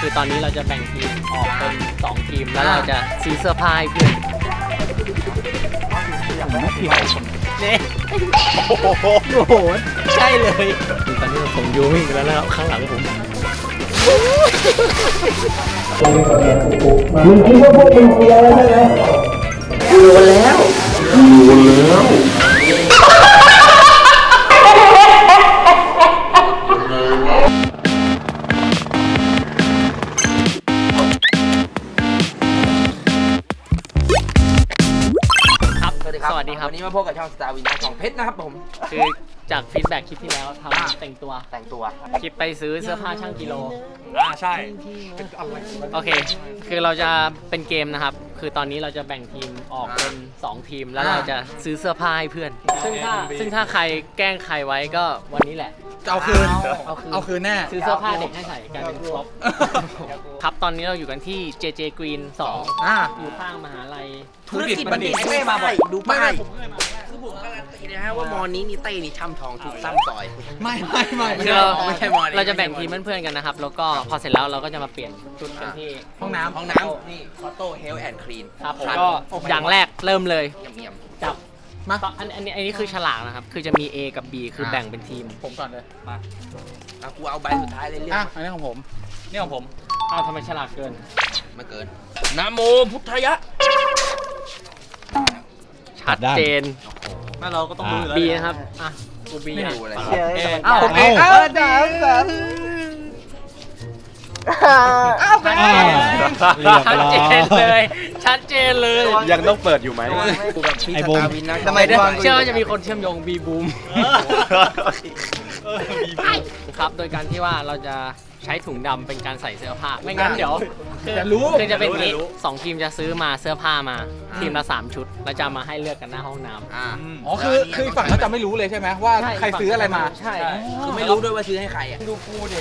คือตอนนี้เราจะแบ่งทีมออกเป็น2ทีมแล้วเราจะซื้อเสื้อผ้าให้เพื่อนเนี่ยโอ้โหใช่เลยคือตอนนี้เราส่งยูมิ่งแล้วนะครับข้างหลังผมมึงคิดว่าพวกมึงเคลียร์แล้วใช่ไหมอยู่กันแล้วอยู่กันแล้ว ครับสวัสดีครับ วันนี้มาพบกับช่องสตาร์วินของเพชรนะครับผม คือ จากฟีดแบ็กคลิปที่แล้วทำแต่งตัวแต่งตัว คลิปไปซื้อเสื้อผ้าช่างกิโล อ่าใช่โอเค คือเราจะเป็นเกมนะครับ คือตอนนี้เราจะแบ่งทีมออกเป็น 2 ทีม แล้วเราจะซื้อเสื้อผ้าให้เพื่อน ซึ่งถ้าซึ่งถ้าใครแกล้งใครไว้ก็วันนี้แหละ จะเอาคืน เอาคืน เอาคืนแน่ ซื้อเสื้อผ้าเด็กให้ใส่กลายเป็นครบครับตอนนี้เราอยู่กันที่ JJ Green 2อ่า อยู่ข้างมหาลัย ธุรกิจบัณฑิต ไม่มาบอกดูป้ายไม่คือ ผมการันตีนะฮะว่ามอนี้นี่เต้นี่ช่ำทองถูกซ้ำซอยไม่ไม่ไม่คือเราไม่ใช่มอนี้เราจะแบ่งทีมเพื่อนๆกันนะครับ แล้วก็พอเสร็จแล้วเราก็จะมาเปลี่ยนชุดกันที่ ห้องน้ำห้องน้ำนี่คอโต้เฮลแอนด์คลีนครับผมก็อย่างแรกเริ่มเลยเงียบจับมาอนอันอันนี้อันนี้คือฉลากนะครับ คือจะมี A กับ B คือแบ่งเป็นทีม ผมก่อนเลยมาอะกูเอาใบสุดท้ายเลยเรียอะอันนี้ของผมนี่ของผมเอาทำไมฉลากเกินมาเกินนะโมพุทธยะ ชัดเจนน่าเราก็ต้องดูอยู่แล้ว B นะครับอะกู B ไม่อะดูอะไรเอ้ยอ้าวผมเองเอาเอ้าจ้าสามอ้าวแบงค์ชัดเจนเลย ชัดเจนเลยยังต้องเปิดอยู่ไหมกูแบบพี่ไอ้สบูมตาร์วินนะทำไมได้เชื่อว่าจะมีคนเชื่อมโยง B boom ครับ โดยการที่ว่าเราจะ ใช้ถุงดำเป็นการใส่เสื้อผ้า ไม่งั้นเดี๋ยวคือจะรู้ คือจะเป็นอย่างนี้สองทีมจะซื้อมาเสื้อผ้ามา ทีมละสามชุด แล้วจะเอามาให้เลือกกันหน้าห้องน้ำ อ่าอ๋อคือคืออีกฝั่งเขาจะไม่รู้เลยใช่ไหมว่าใครซื้ออะไรมา ใช่คือไม่รู้ด้วยว่าซื้อให้ใครอะดูกูดิ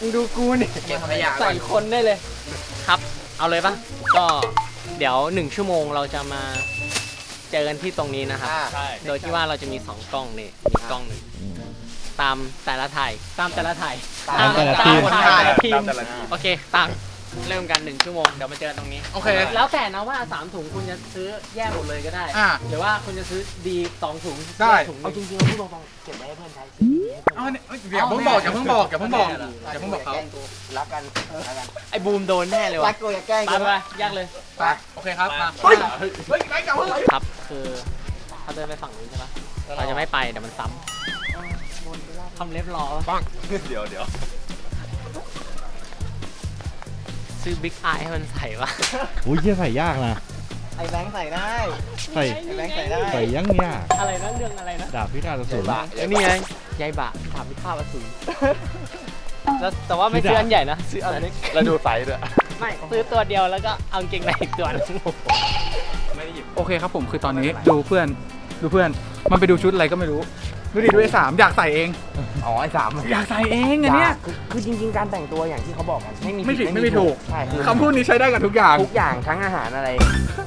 มึงดูกูนี่เก็บขยะก่ใส่อนคนได้เลย ครับ เอาเลยปะก็เดี๋ยวหนึ่งชั่วโมงเราจะมาเจอกันที่ตรงนี้นะครับ อ่า โดยที่ว่าเราจะมี2กล้องนี่มีกล้องหนึ่ง ตามแต่ละถ่ายตามแต่ละถ่ายตามแต่ละทีม ตามแต่ละทีม ตามแต่ละทีม โอเคตามเริ่มกันหนึ่งชั่วโมงเดี๋ยวมาเจอกันตรงนี้ โอเค แล้วแต่นะว่า3ถุงคุณจะซื้อแยกหมดเลยก็ได้ อ่าหรือว่าคุณจะซื้อดีสองถุงได้ ถุงหเอานึ่งจริงๆเราพูดตรงๆเก็บไว้ให้เพื่อนใช้สิเอาเนี่ยเอ้ยอย่าเพิ่งบอกอย่าเพิ่งบอกอย่าเพิ่งบอกอย่าเพิ่งบอกเขาแกล้งกูรักกันรักกันไอ้บูมโดนแน่เลยรัว่ะกกูอย่าแกล้งไปกูไปยากเลยไปโอเคครับมาเฮ้ยเฮ้ยไปกับเฮ้ยครับคือเขาเดินไปฝั่งนู้นใช่ปะเราจะไม่ไปเดี๋ยวมันซ้ำ ทำเล็บรอปะเดี๋ยวเดี๋ยวซื้อบิ๊กไอให้มันใส่ปะอุ้ยเหี้ยใส่ยากนะ ไอ้แบงค์ใส่ได้ ใส่ไอ้แบงค์ใส่ได้ ใส่ยังยากอะไรนะเรื่องอะไรนะดาบพิฆาตอสูรไอ้นี่ไงยายบะถามพิฆาตอสูรแล้วแต่ว่าไม่ซื้ออันใหญ่นะซื้ออันเล็กแล้วดูไซส์ด้วย ไม่ซื้อตัวเดียวแล้วก็เอากางเกงในอีกตัวหนึงโอเคครับผมคือตอนนี้ดูเพื่อนดูเพื่อน มันไปดูชุดอะไรก็ไม่รู้ ดูดิดูไอ้สามอยากใส่เอง อ๋อไอ้สามอยากใส่เองอันเนี้ย คือคือจริง ๆ การแต่งตัวอย่างที่เขาบอกกันไม่มีไม่ผิดไม่มีถูก ใช่คือคำพูดนี้ใช้ได้กับทุกอย่าง ทุกอย่างทั้งอาหารอะไร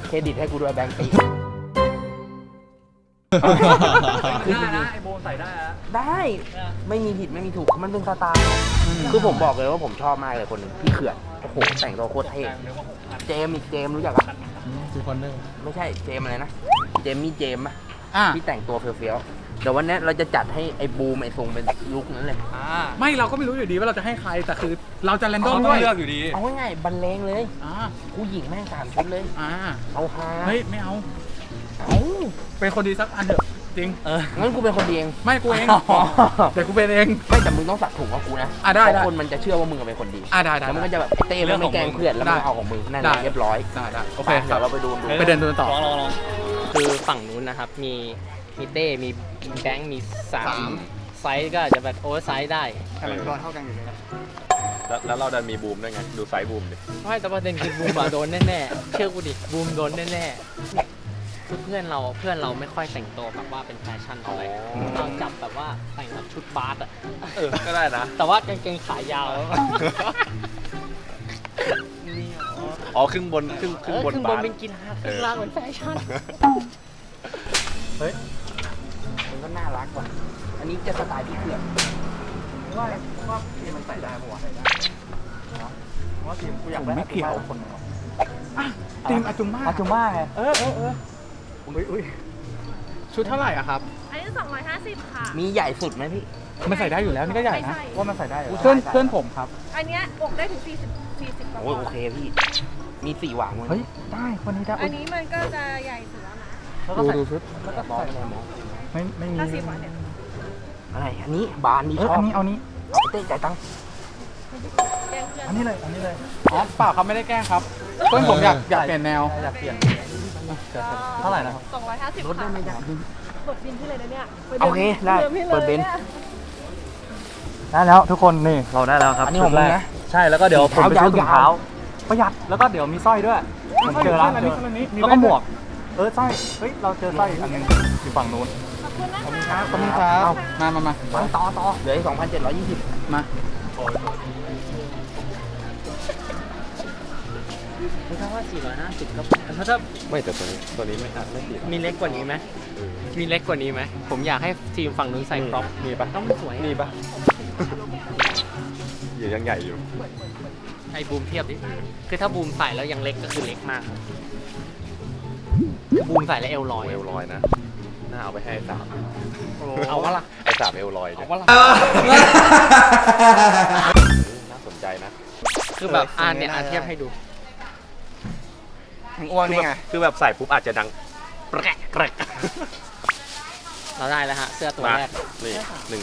เครดิตให้กูด้วยแบงค์ปีได้นะไอโบใส่ได้นะได้ไม่มีผิดไม่มีถูกมันเป็นสไตล์คือผมบอกเลยว่าผมชอบมากเลยคนหนึ่งพี่เขื่อนโอ้โหแต่งตัวโคตรเท่เจมส์อีกเจมส์รู้จักปะคือคนนึงไม่ใช่เจมส์อะไรนะ เจมมี่เจมส์อะอ่าที่แต่งตัวเฟี้ยวๆ เดี๋ยววันนี้เราจะจัดให้ไอ้บูมไอ้ทรงเป็นลุคนั้นเลยไม่เราก็ไม่รู้อยู่ดีว่าเราจะให้ใครแต่คือ เราจะแรนดอมเขาต้ด้อวงยเลือกอยู่ดี เอาง่ายๆบรรเลงเลยอ่าผู้หญิงแม่งสามชุดเลย อ่าเอาฮาเฮ้ยไม่เอา เอาเป็นคนดีสักอันเถอะจริงงั้นกูเป็นคนดีเอง ไม่กูเองอ๋อแต่กูเป็นเอง ไม่แต่มึงต้องสักถุงกับกูนะอะได้เพได้ ราะคนมันจะเชื่อว่ามึงเป็นคนดีอ่าได้ได้แล้วมันได้ก็จะแบบไอ้เต้มันไม่แกล้งเพื่อนแล้วมันได้เอาของมึงนั่นได้แหละเรียบร้อยได้ได้โอโอเคเคครัเดี๋บยวเราไปดูดู ไปเดินดูกันต่อลองลองลอง คือฝั่งนู้นนะครับ มี มีเต้ มีแบงค์ มีสามไซส์ก็อาจจะแบบโอเวอร์ไซส์ได้กำลังตัวเท่ากันอยู่เลยนะแล้วแล้วเราดันมีบูมด้วยไง ดูไซส์บูมดิ ไม่แต่ประเด็นคือบูมอะ โดนแน่ๆ เชื่อกูดิ บูมโดนแน่ๆคือเพื่อนเราเพื่อนเราไม่ค่อยแต่งตัวแบบว่าเป็นแฟชั่นเท่าไหร่เราจับแบบว่าแต่งแบบชุดบาสอะเออ ก็ได้นะ แต่ว่ากางเกงขายาวอ๋อครึ่งบนครึ่งคเอรึ่งอบนขึ้นบบานสเป็นกีฬาขึ้นล่างเป็นแฟชั่นมัน ก็น่ารักว่ะอันนี้จะสไตล์พี่เขื่อนว่าว่าพี่มันใส่ได้ปะวะทีมกูอยากได้ไม่เกี่ยวคนอะทีมอาจุม่าอาจุม่าไงเออเออเอออุ้ยอุ้ยชุดเท่าไหร่อะครับ อันนี้ 250 ค่ะ มีใหญ่สุดไหมพี่ มันใส่ได้อยู่แล้วนี่ก็ใหญ่นะไม่ใช่ว่ามันใส่ได้อยู่เพื่อนเพื่อนผมครับ อันเนี้ยอกได้ถึง 40 40กว่าโอ้ยโอเคพี่ มีสี่หวางมั้เฮ้ย ได้คนนี้ได้ อันนี้มันก็จะใหญ่สุดแล้วนะดูดูชุดแล้วก็ใส่หมอ ไม่ไม่มี50บาทเนี่ยอะไรอันนี้บานดีเอชออบอันนี้เอานี้เอาไปเต้นจ่ายตังค์แกงเพื่อนอันนี้เลยอันนี้เลยอ๋อเปล่าครับไม่ได้แกล้งครับเพื่อนผมอยากอยากเปลี่ยนแนว อยากเปลี่ยน เท่าไหร่นะครับ250รถได้ไหมจ๊ะ เปิดบินที่เลยนะเนี่ยโอเคได้มให้ลยเปิดบินยได้แล้วทุกคนนี่ เราได้แล้วครับอันนี้ของมึงนะใช่แล้วก็เดี๋ยวผมไปซื้อถุงยาวๆเท้าประหยัดแล้วก็เดี๋ยวมีสร้อยด้วยผมเจอแล้วแล้วก็หมวก เออสร้อยเฮ้ยเราเจอสร้อยอีกอันหนึงอยู่ฝั่งนู้น ขอบคุณนะคะขอบคุณครับขอบคุณครับมามามามาต่อต่อเหลือสองพันเจ็ดร้อยยี่สิบมาถ้าว่า450ก็ถ้าถ้าไม่แต่ตัวนี้ตัวนี้ไม่อะไม่ติดมีเล็กกว่านี้ไหมมีเล็กกว่านี้ไหมผมอยากให้ทีมฝั่งนู้นใส่ครอปมีปะต้องสวยมีปะอยู่ยังใหญ่อยู่ไอ้บูมเทียบดิ คือถ้าบูมใส่แล้วยังเล็กก็คือเล็กมากครับบูมใส่แล้วเอวลอยเอลลอยนะ น่าเอาไปให้ไอ้สามเอาวะล่ะไอ้สามเอลลอยเอาเนี่ยวะล่ะน่าสนใจนะ คือแบบอ่านเนี่ยอ่านเทียบให้ดู มึงอ้วนนี่ไง คือแบบใส่ปุ๊บอาจจะดังแปรกแปรกเราได้แล้วฮะ เสื้อตัวมาแรกนี่หนึ่ง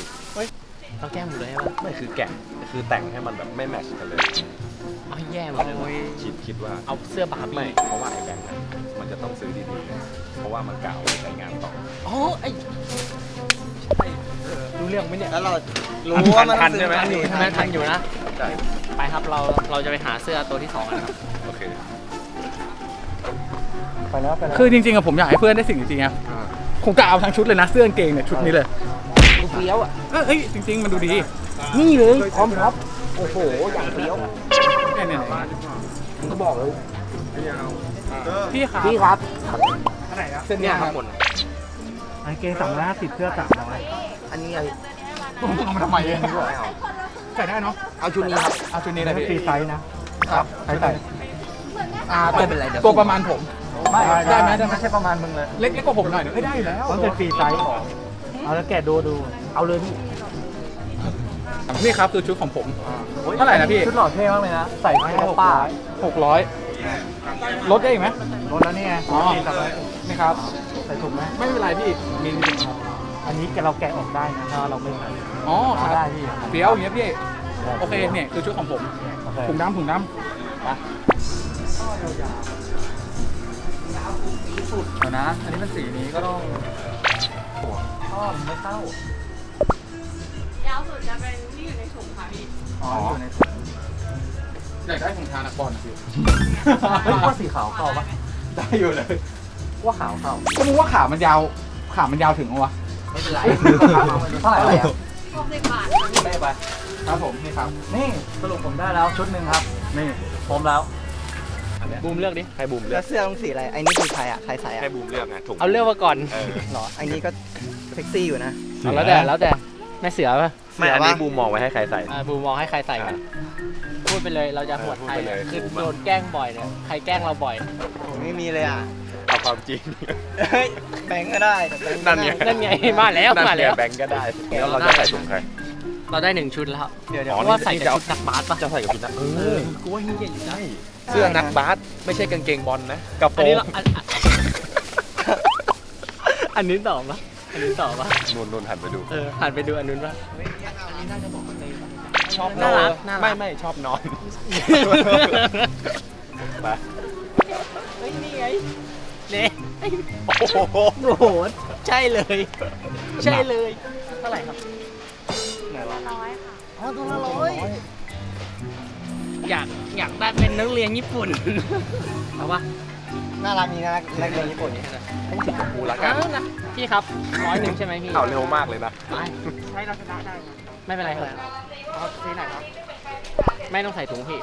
ต้องแก้หมดเลยใช่ปะไม่คือแกะคือแต่งให้มันแบบไม่แมทช์กันเลย เอาให้แย่หมดเลยวะคิดคิดว่า เอาเสื้อบาร์ไม่บี้เพราะว่าไอ้แบงค์อะมันจะต้องซื้อดีๆ เพราะว่ามันกล่าวไปใช้งานต่ออ๋อ ไอ้ใช่รู้เรื่องไหมเนี่ยแล้วเรารู้ว่ามันทันใช่ไหมทันอยู่ใช่ไหมทันอยู่นะใช่ไปครับเราเราจะไปหาเสื้อตัวที่สองกันครับโอเคไปแล้วไปแล้วคือจริงๆอะผมอยากให้เพื่อนได้สิ่งจริงๆอะผมกะเอาทั้งชุดเลยนะเสื้อกางเกงเนี่ยชุดนี้เลยกูเฟี้ยวอะเออเอ้ยจริง ๆ มันดูดี นี่เลยพร้อมครับโอ้โหอย่างเฟี้ยวเนี่ยเนี่ยมึงก็บอกเลยพี่ครับพี่ครับเส้นเนี่เนี้ยยคครัรับบหมด กางเกงสามร้อยห้าสิบเสื้อสามร้อยอันนี้ไงผมเอามาทำไมเองใส่ได้เนาะเอาชุดนี้ครับ เอาชุดนี้เลยพี่ฟรีไซส์นะครับใส่ใส่อ่าไม่เป็นไรเดี๋ยวตัวประมาณผมไม่ได้ไหมได้ไหมไม่ใช่ประมาณมึงเลยเล็กเล็กกว่าผมหน่อยไม่ได้อยู่แล้วต้องเป็นฟรีไซส์เอาแล้วแกดูดูเอาเลยพี่นี่ครับคือชุดของผมเท่าไหร่นะพี่ชุดหล่อเท่มากเลยนะใส่ให้ป้าหกร้อยลดได้อีกไหมลดแล้วนี่ไงอ๋อนี่ครับ ใส่ถุงไหมไม่เป็นไรพี่มีอันนี้แกเราแกะออกได้นะถ้าเราไม่ใส่อ๋อครับได้พี่เฟี้ยวอย่างเงี้ยพี่ โอเคเนี่ยคือชุดของผมถุงดำถุงดำเดี๋ยวนะ อันนี้เป็นสีนี้ก็ต้องชอบไม่เข้ายาวสุดจะเป็นที่อยู่ในถุงค่ะพี่ อ๋ออยู่ในอยากได้ของทานักบอลนะพี่ เฮ้ยว่าสีขาวเข้าปะได้อยู่เลย ว่าขาวเข้าก็มึงว่าขามันยาว ขามันยาวถึงเหรอวะ ไม่เป็นไรเท่าไหร่อะ60บาทได้ไป ครับผม นี่ครับ นี่สรุปผมได้แล้วชุดหนึ่งครับ นี่พร้อมแล้ว บูมเลือกดิให้บูมเลืแล้อก วเสื้อต้องสีอะไรไอ้นี่คือใครอะใครใส่อะให้บูมเลือกไงถุงเอาเลือกมาก่อนเออหรอไอ้นี่ก็เซ็กซี่อยู่นะ เอาแล้วแต่แล้วแต่แม่เสือป่ะไม่อันนี้บูมมองไว้ให้ใครใส่ อ่าบูมมองให้ใครใส่กันพูดไปเลยเราจะหวดใครเออพูดไปเลยคือบูมอะ โดนแกล้งบ่อยเนี่ยใครแกล้งเราบ่อย ผมไม่มีเลยอะเอา ความจริง เฮ้ยแบงก์ก็ได้แต่แบงก์ก็นั่นได้ไงนั่นไงมาแล้วนั่นไงมาแล้ว แบงก์ก็ได้แล้วเราจะใส่ถุงใคร เราได้หนึ่งชุดแล้ว เดี๋ยวเพเดี๋ยวราะว่าใส่นี่กับจะเอาชุดนักบาสป่ะจะใส่กับพี่นัทเอเอออกูว่าเฮียอยู่ได้เสื้อนักบาสไม่ใช่กางเกงบอลนะกระโปอันรนี้งเราอันอันอันนี้ต่อปะอันนี้ต่อปะนุ่นนุ่นหันไปดู เออหันไปดูอันนู้นปะ ชอบน่ารักน่ารัก ไม่ไม่ชอบนอน ไปเฮ้ยนี่ไง เนี่ยโอ้โหโอ้โหใช่เลย ใช่เลย เท่าไหร่ครับร้อยค่ะ อ๋อตัวละร้อยอยากอยากได้เป็นนักเรียนญี่ปุ่น เอาปะน่ารักนี่นะนักเรียนญี่ปุ่นนี่กูละกันเอานะพี่ครับร้อยหนึ่งใช่ไหมพี่เอาเร็วมากเลยนะไปใช้เราชนะได้ไม่เป็นไรครับเอาสีไหนครับ ไม่ต้องใส่ถุงพี่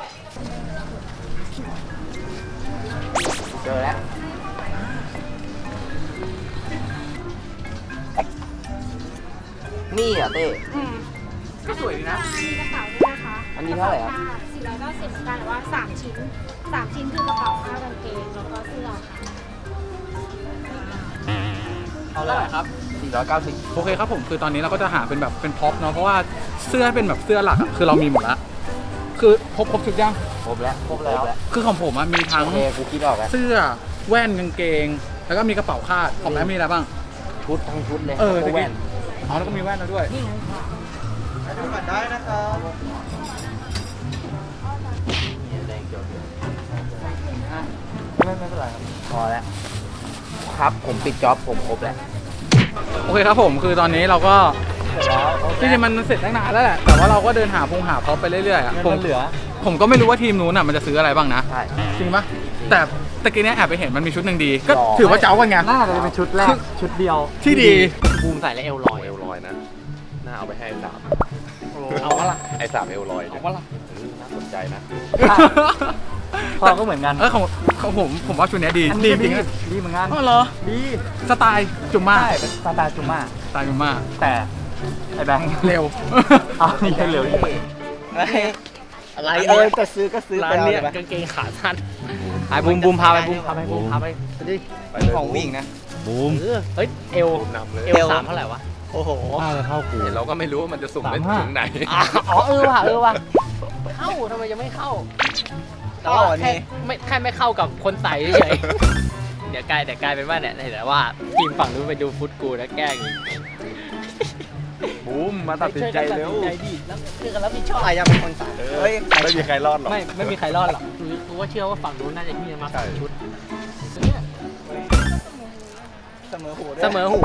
เจอแล้ว นี่อะเต้ก็สวยดีนะ มีกระเป๋าด้วยนะคะอันนี้เท่าไหร่ครับ490สิบเหมือนกันแต่ว่าสามชิ้นสามชิ้นคือกระเป๋าผ้ากางเกงแล้วก็เสื้อค่ะ เอาเลยครับ 490 โอเคครับผมคือตอนนี้เราก็จะหาเป็นแบบเป็นพ็อปเนาะเพราะว่าเสื้อเป็นแบบเสื้อหลักอะคือเรามีหมดแล้วคือครบครบชุดยังครบแล้วครบแล้วคือของผมอะมีทั้งโอเคกูคิดออกแล้วเสื้อแว่นกางเกง แล้วก็มีกระเป๋าคาดของแม่มีอะไรบ้าง ชุดทั้งชุดเลยเออแล้วก็แว่น อ๋อแล้วก็มีแว่นแล้วด้วยดูก่อนได้นะครับไม่ไม่เป็นไรครับพอแล้ว ครับผมปิดจ็อบผมครบแล้ว โอเคครับผมคือตอนนี้เราก็จริงๆมันเสร็จตั้งนานแล้วแหละ แต่ว่าเราก็เดินหาพงหาพ็อปไปเรื่อยๆอะผมเหลือผมก็ไม่รู้ว่าทีมนู้นอะมันจะซื้ออะไรบ้างนะ ใช่ จริงปะแต่ ตะกี้เนี้ยแอบไปเห็นมันมีชุดหนึ่งดี ก็ถือว่าเจ้ากันไง น่าจะเป็นชุดแรก ชุดเดียวที่ดี บูมใส่แล้วเอวลอย เอลลอยนะน่าเอาไปให้ไอ้สามเอาวะล่ะ ไอ้สามเอลลอยเอาวะล่ะ เออน่าสนใจนะ พอก็เหมือนกันเออของของผมผมว่าชุดเนี้ยดีอันดีนี้จริงดีเหมือนกันอ๋อเหรอ ดีสไตล์จุมม่าใช่เป็นสไตล์จุม่าสไตล์จุมม่าแต่ไอ้แบงค์เร็ว เอานี่ให้เร็วดิอะไรเอ้ยจะซื้อก็ซื้อร้าไปนเอาเนี้ยเลยกางเกงขาสั้น ไอ้บูมบูมพาไปบูมพาไปบูมพาไปไปเลยของวิ่งนะบูมเออเฮ้ยเอวนำเลยเอวสามเท่าไหร่วะโอ้โหน่าจะเข้ากูเห็นเราก็ไม่รู้ว่ามันจะสุ่มได้สามห้าถึงไหนอ๋ออ๋อเออว่ะเออว่ะเข้าทำไมยังไม่เข้าแต่ว่าเข้าอันนี้แค่ไม่แค่ไม่เข้ากับคนใส่เฉยๆเดี๋ยวกลายเดี๋ยวกลายเป็นว่าเนี่ยเห็นแต่ว่าทีมฝั่งนู้นไปดูฟุตกูแล้วแกล้งอีก บูมมาตัดสินใจเร็วช่ยกันตัดสินใจดิแล้วคือกันรับผิดชอบใครจะเป็นคนสั่งเฮ้ยไม่มีใครรอดหรอก ไม่ไม่มีใครรอดหรอกคือกูว่าเชื่อว่าฝั่งนู้นน่าจะที่มาใช่ใส่ชุดเสมอหูด้วยเสมอหู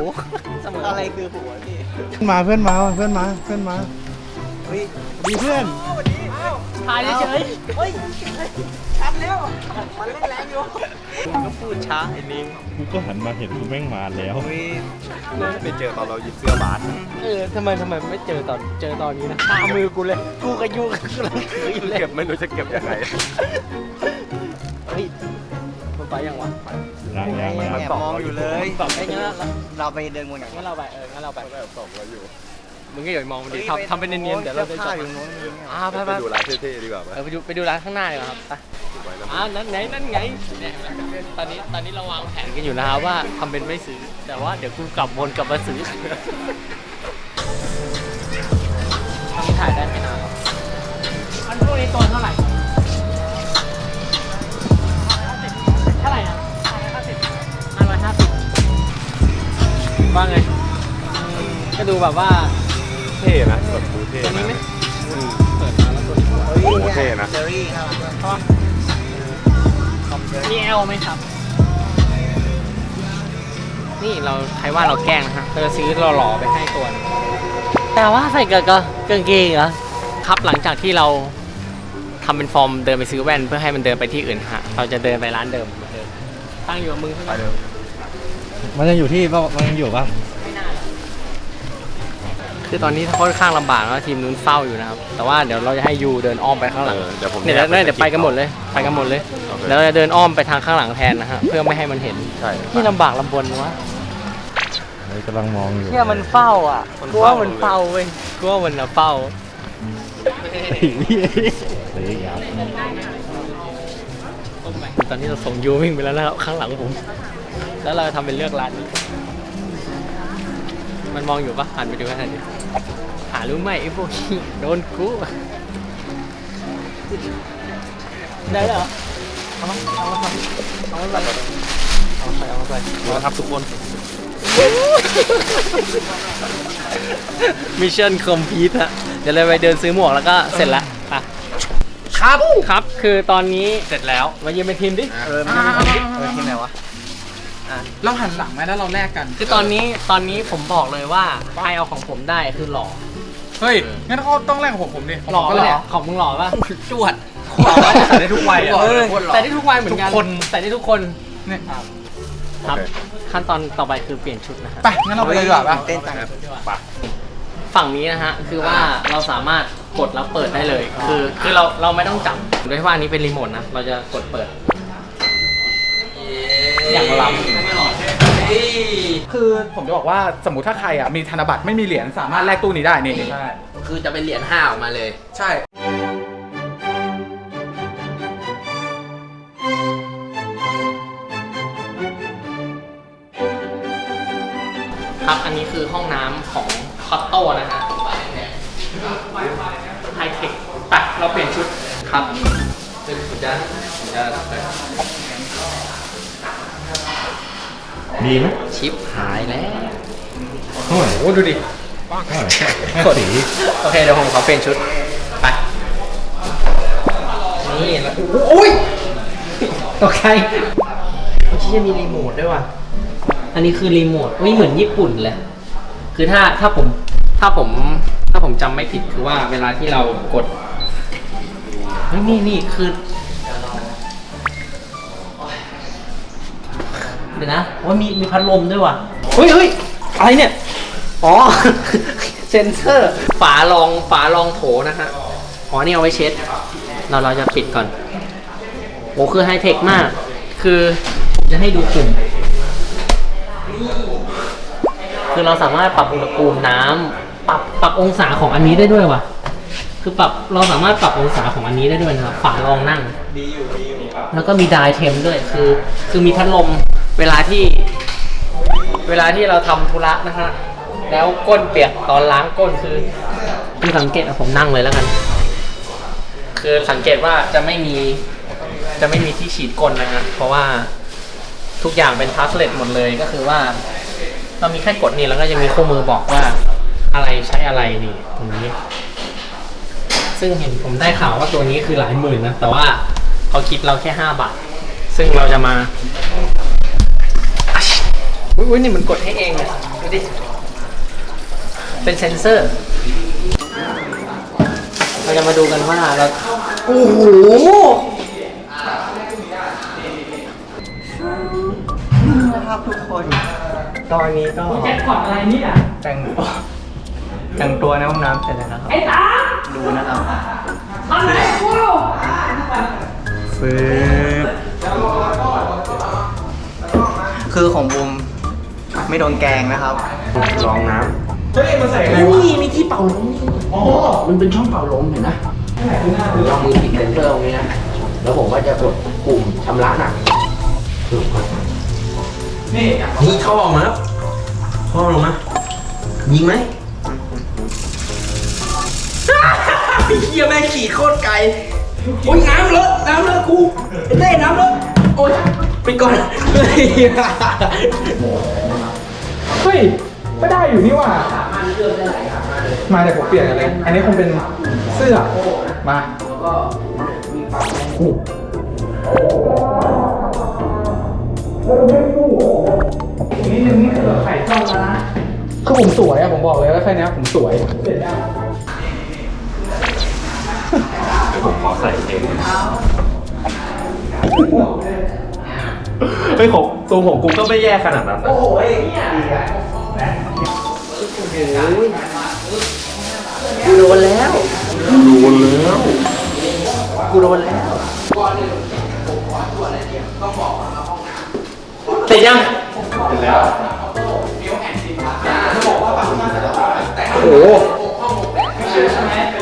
เสมออะไรคือหัวพี่เพื่อนมาเพื่อนมาเพื่อนมาเพื่อนมาเฮ้ยดีเพื่อน ถ่ายเฉยเฮ้ยชัดแล้วมันเล่นแรงอยู่ก็พูดช้าไอ้นิ้งกูก็หันมาเห็นกูแม่งมาแล้วเฮ้ยไปเจอตอนเราหยิบเสื้อบาสๆเออทำไมทำไมไม่เจอตอนเจอตอนนี้นะคามือกูเลย กูกับยูกำลังถืออยู่เลยเก็บไม่รู้จะเก็บยังไงเฮ้ยมันไปยังวะยังยังแอยังบมองอยู่เลยแบบไอ้งั้นเราเราไปเดินวนอย่างงั้นเราไปเอองั้นเราไปแบบส่องเราอยู่ มึงก็อย่าไปมองมันดิทำทำเป็นเนียนๆเดี๋ยวเราไปผ้าจับอยู่โน้นนี่อ่าไปไปไปดูร้านเท่ๆดีกว่าไหมเออไปดูไปดูร้านข้างหน้าดีกว่าครับไปดูไว้แล้วอ่านั่นไงนั่นไงเนี่ยตอนนี้ตอนนี้เราวางแผนกันอยู่นะครับว่าทำเป็นไม่ซื้อแต่ว่าเดี๋ยวกูกลับวนกลับมาซื้อทำถ่ายได้ไม่นานหรอกอันพวกนี้ตัวเท่าไหร่เท่าไหร่นะห้าร้อยห้าสิบว่าไงอืมก็ดูแบบว่าเท่นะแบบดูเท่ตัวนี้นะไหมเปิดมาแล้วตัวนี้เฮ้ยโอเคนะ เจอรี่น่ารักด้วยมีเอลไหมครับ นี่เราใครว่าเราแกล้งนะฮะเราจะซื้อหล่อๆไปให้ตัวหนึงแต่ว่าใส่กับกางเกงเหรอครับหลังจากที่เราทำเป็นฟอร์มเดินไปซื้อแว่นเพื่อให้มันเดินไปที่อื่นฮะ เราจะเดินไปร้านเดิมเหมือนเดิมตั้งอยู่กับมึงใช่ไหมมันยังอยู่ที่ป่ะมันยังอยู่ป่ะไม่น่าหรอก คือตอนนี้ค่อนข้างลำบากแล้วทีมนู้นเฝ้าอยู่นะครับ แต่ว่าเดี๋ยวเราจะให้ยูเดินอ้อมไปข้างหลัง เออเดี๋ยวผมเนี่ยแยกเดี๋ยวไปกันหมดเลย ไปกันหมดเลย โอเค แล้วเราจะเดินอ้อมไปทางข้างหลังแทนนะฮะ เพื่อไม่ให้มันเห็น ใช่ ที่ลำบากลำบนวะเฮ้ยกำลังมองอยู่เนี่ยมันเฝ้าอะกูว่ามันเฝ้าเว้ยกูว่ามันอะเฝ้า เฮ้ยยับตอนนี้เราส่งยูวิ่งไปแล้วนะครับข้างหลังผม แล้วเราทำเป็นเลือกร้านนี้มันมองอยู่ปะหันไปดูกันหน่อยดิ หารู้ไหมไอ้พวกนี้โดนกูได้เหรอเอามาเอามาเอามาใส่เอามาใส่เอามาใส่ดูนะครับทุกคน มิชชั่นคอมพลีทฮะ เดี๋ยวเราไปเดินซื้อหมวกแล้วก็เสร็จละอะครับ ครับ คือตอนนี้เสร็จแล้ว มายืนเป็นทีมดิ เออมันเป็นเออทีมไหนวะ เราหันหลังไหมแล้วเราแลกกัน คือตอนนี้ตอนนี้ผมบอกเลยว่าใครเอาของผมได้คือหล่อเฮ้ย งั้นก็ต้องแลกกับผมผมดิหล่อก็ปะหเนี่ล่ยของมึงหล่อปะจวดหล่อใส่ได้ทุกวัยอะเออใส่ได้ทุกวัยเหมือนกันทุกคนใส่ได้ทุกคนเนี่ยครับขั้นตอนต่อไปคือเปลี่ยนชุดนะฮะไปงั้นเราไปเลยดีกว่าป่ะเต้นจังฝั่งนี้นะฮะคือว่าเราสามารถกดแล้วเปิดได้เลย คือคือเราเราไม่ต้องจับโดยที่ว่าอันนี้เป็นรีโมทนะเราจะกดเปิด อย่างล้ำคือผมจะบอกว่าสมมติถ้าใครอะมีธนบัตรไม่มีเหรียญสามารถแลกตู้นี้ได้นี่ใช่คือจะเป็นเหรียญห้าออกมาเลย ใช่ครับ อันนี้คือห้องน้ำของคอตโต้นะฮะไฮเทคตัดเราเปลี่ยนชุดครับเดี๋ยวผมจะผมจะ ดีไหมชิปหายแล้วโอ้โหดูดิกดสีโอเคเดี๋ยวผมขอเปลี่ยนชุด ไป นี่แล้วโอ้ยตกใจที่จะมีรีโมทด้วยว่ะ อันนี้คือรีโมทไม่เหมือนญี่ปุ่นเลย คือถ้าถ้าผมถ้าผมถ้าผมจำไม่ผิดคือว่าเวลาที่เรากดเฮ้ยนี่นี่คือ เดี๋ยวนะว่ามีมีพัดลมด้วยว่ะเฮ้ยเฮ้ยอะไรเนี่ย อ๋อ เซนเซอร์ ฝารองฝารองโถนะฮะ อ๋อ นี่เอาไว้เช็ด เราเราจะปิดก่อน โอ้คือไฮเทคมาก คือจะให้ดูกลุ่ม คือเราสามารถปรับอุณหภูมิน้ำปรับปรับองศาของอันนี้ได้ด้วยว่ะ คือปรับเราสามารถปรับองศาของอันนี้ได้ด้วยนะครับฝารองนั่ง แล้วก็มีไดเทมด้วย คือ คือมีพัดลม เวลาที่ เวลาที่เราทำธุระนะฮะ แล้วก้นเปียกตอนล้างก้นคือคือสังเกตอะผมนั่งเลยแล้วกัน คือสังเกตว่าจะไม่มี จะไม่มีที่ฉีดก้นนะฮะ เพราะว่าทุกอย่างเป็นทัสเลตหมดเลยก็คือว่า เรามีแค่กดนี่แล้วก็จะมีคู่มือบอกว่าอะไรใช้อะไรนี่ตรงนี้ ซึ่งเห็นผมได้ข่าวว่าตัวนี้คือหลายหมื่นนะ แต่ว่าเขาคิดเราแค่ห้าบาท ซึ่งเราจะมา อุ้ยอุ๊ยนี่มันกดให้เองอะดูดิ เป็นเซนเซอร์ เราจะมาดูกันว่าเรา โอ้โห นะครับทุกคน ตอนนี้ก็แจ็คพอตอะไรนี่อะแต่งตัวแต่งตัวในห้องน้ำเสร็จแล้วนะครับ ไอ้ตาดูนะครับทำอะไรกูฟืบคือของบูม ไม่โดนแกล้งนะครับ ลองน้นี่มีที่เป่าลมนี่อ๋อมันเป็นช่องเป่าลมเห็นนะำลองมือปิดเซนเซอร์ตรงนี้นะแล้วผมก็จะกดปุ่มชำระหนักนี่นี่เข้าออกมาแล้วเข้าออกมายิงไหมไอ้เฮียแม่งขี่โคตรไกลโอ้ยน้ำเลอะน้ำเลอะกูไอ้เต้น้ำเลอะโอ้ยไปก่อน เฮ้ยเฮ้ยก็ได้อยู่นี่หว่า มาแต่ผมเปลี่ยนอะไร อันนี้คงเป็นเสื้อ มานี่นึงนี่คือไข่ต้มแล้วนะคือผมสวยอะผมบอกเลยว่าแค่เนี้ยผมสวยผมขอใส่เอง เฮ้ยของตัวผมกูก็ไม่แย่ขนาดนั้นนะกูโดนแล้วดูแล้ว กูโดนแล้วเสร็จยังโอ้โห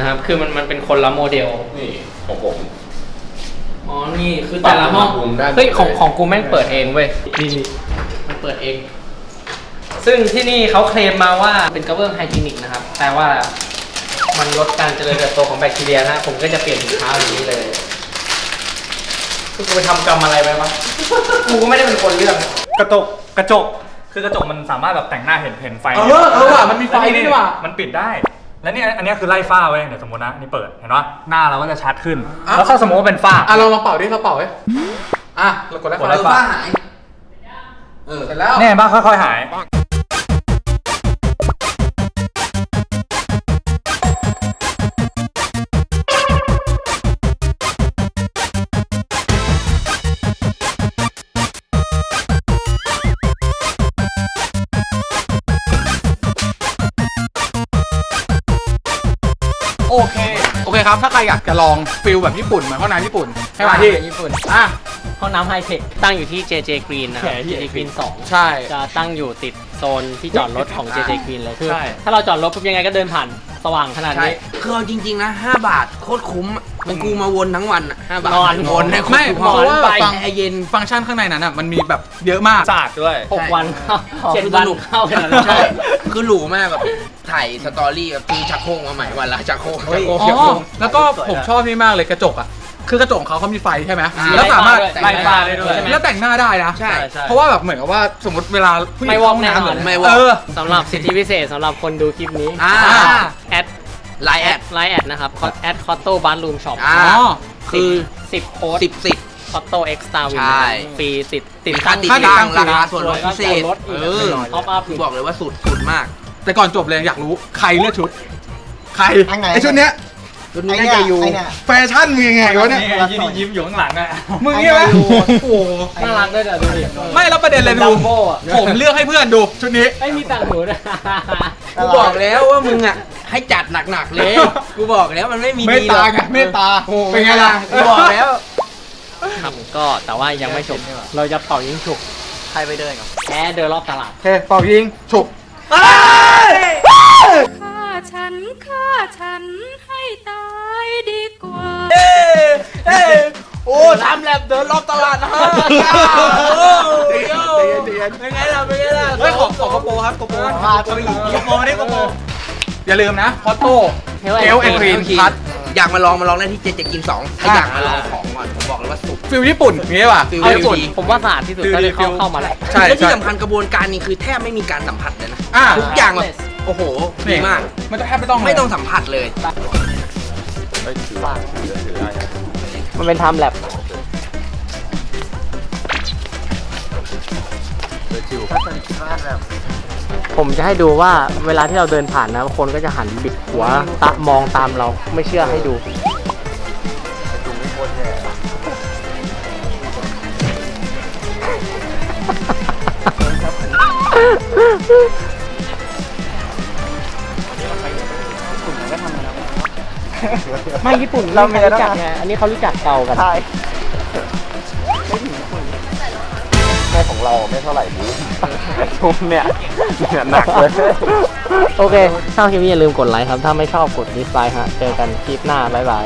นะครับ คือมันมันเป็นคนละโมเดล นี่ของผม อ๋อ นี่คือแต่ละห้อง ปรับอุณหภูมิได้ เฮ้ย ของของกูแม่งเปิดเองเว้ย นี่นี่มันเปิดเอง ซึ่งที่นี่เขาเคลมมาว่าเป็นกระเบื้องไฮจีนิกนะครับ แต่ว่ามันลดการเจริญเติบโตของแบคทีเรียนะ ผมก็จะเปลี่ยนถุงเท้าอย่างนี้เลย คือกูไปทำกรรมอะไรไปวะ กูก็ไม่ได้เป็นคนเลือกนะ กระจกกระจกคือกระจกมันสามารถแบบแต่งหน้าเห็นเห็นไฟเออเออว่ะมันมีไฟด้วยนี่ว่ะ มันปิดได้ แล้วนี่อันนี้คือไล่ฝ้าเว้ยเดี๋ยวสมมตินะอันนี่เปิดเห็นปะหน้าเราก็จะชัดขึ้นแล้วถ้าสมมติว่าเป็นฝ้า อะเราลองเป่าดิเราเป่าไว้อะเรากดไล่กด ไล่ฟ้าฟ้าหาย เออเสร็จแล้ว เนี่ยบ้างค่อยๆหาย ครับ ถ้าใครอยากจะลองฟิลแบบญี่ปุ่นเหมือนห้องน้ำญี่ปุ่นให้มาที่ญี่ปุ่นอะ ห้องน้ำไฮเทคตั้งอยู่ที่ JJ Green นะครับ แหม JJ Green 2 ใช่ จะตั้งอยู่ติด โซนที่จอดรถของ JJ Green เลยคือใช่ ถ้าเราจอดรถปุ๊บยังไงก็เดินผ่านสว่างขนาดใช่นี้ คือเอาจริงๆนะ 5 บาทโคตรคุ้มอะมันกูมาวนทั้งวันอะ5บาทนอนวนให้ไม่คุ้เพราะว่าไปฟัง แอร์เย็น ฟังก์ชันข้างในนั้นอะมันมีแบบเยอะมากสะอาดด้วย หกใช่วันเข้าเจ็ดคือวันสนุกเข้าขนาดนั้นใช่ คือหรูมากแบบถ่ายสตอรี่แบบคือชักโครกมาใหม่วันละชักโครกชักโครกอ๋ชักโครอกแล้วก็ผมชอบนี่มากเลยกระจกอะ คือกระจกของเขาเขามีไฟใช่ไหมอ่า แล้วสามารถไล่ฟ้าได้ด้วยแล้วแต่งหน้าได้นะใช่ เพราะว่าแบบเหมือนกับว่าสมมติเวลาผู้หญิงไม่วอกเข้าห้องน้ำแน่นอน หรืไม่วอก เออ สำหรับสิทธิพิเศษสำหรับคนดูคลิปนี้อ่า แอดไลน์แอดไลน์แอดนะครับแอดคอตโต้บันรูมช็อปอ่า อ๋อ คือสิบโค้ดสิบสิบ คอตโต้เอ็กซ์ตาวินใช่ ฟรีติดติดค่าตั้งติดค่าติดตั้ตั้งงราคาส่วนลดพิเศษส่วนลดอีกเออท็อปอัพคือบอกเลยว่าสุดสุดมาก แต่ก่อนจบเลยอยากรู้ใครเลือกชุด ใครอันไหน ไอชุดเนี้ย ชุดนี้น่าจะอยู่ ไอ้เนี่ย แฟชั่นมึงยังไงวะเนี่ยยิ้มยิ้มอยู่ข้างหลังอะ มึงเนี่ยไหมโอ้โห น่ารักด้วยเดี๋ยวดูดิไม่แล้วประเด็นเลยดัดูมโบ้อะผมเลือกให้เพื่อนดูชุดนี้ ไม่มีต่างหูด้วยกูบอกแล้วว่ามึงอะให้จัดหนักๆเลย กูบอกแล้วมันไม่มีเมตดีหรตาอกไงเมตตาโอ้เป็นไงล่ะกูบอกแล้ว ครับก็แต่ว่ายังไม่จบเราจะเป่ายิงฉุกใครไปเดินกับแพ้เดินรอบตลาด โอเคเป่ายิง ฉุก ฆ่าฉันฆ่าฉัน อ้ทำแลบเดินรอบตลาดนะฮะเป็นไงล่ะเป็นไงล่ะเฮ้ยขอขอกระโปรงครับกระโปรงพาตัวหญิงกระโปรงไม่ได้กระโปรงอย่าลืมนะพอตโต้ Hell เอลแอนด์กรีนพัดอยากมาลองมาลองได้ที่เจเจกินสองถ้าอะอยากมาลองของก่อนผมบอกเลยว่าสุดฟิลญี่ปุ่นมีป่ะฟิลเอาญี่ปุ่นผมว่าสะอาดที่สุดฟิลก็ดีเลยเข้าฟิลเข้ามาแล้วใช่และที่ใช่สำคัญกระบวนการนี้คือแทบไม่มีการสัมผัสเลยนะอ่าทุกอย่างแบบโอ้โหดีมากมันจะแทบไม่ต้องเลยไม่ต้องสัมผัสเลย มันเป็นไทม์แลบผมจะให้ดูว่าเวลาที่เราเดินผ่านนะ คนก็จะหันบิดหัวตะมองตามเราไม่เชื่อให้ดู ไม่ญี่ปุ่นเราไม่รู้จักไงอันนี้เขารู้จักเก่ากันใช่แม่ของเราไม่เท่าไหร่บู๊ชุมเนี่ยเนี่ยหนักเลย โอเคชอบคลิปนี้อย่าลืมกดไลค์ครับ ถ้าไม่ชอบกดดิสไลค์ฮะ เจอกันคลิปหน้า บ๊ายบาย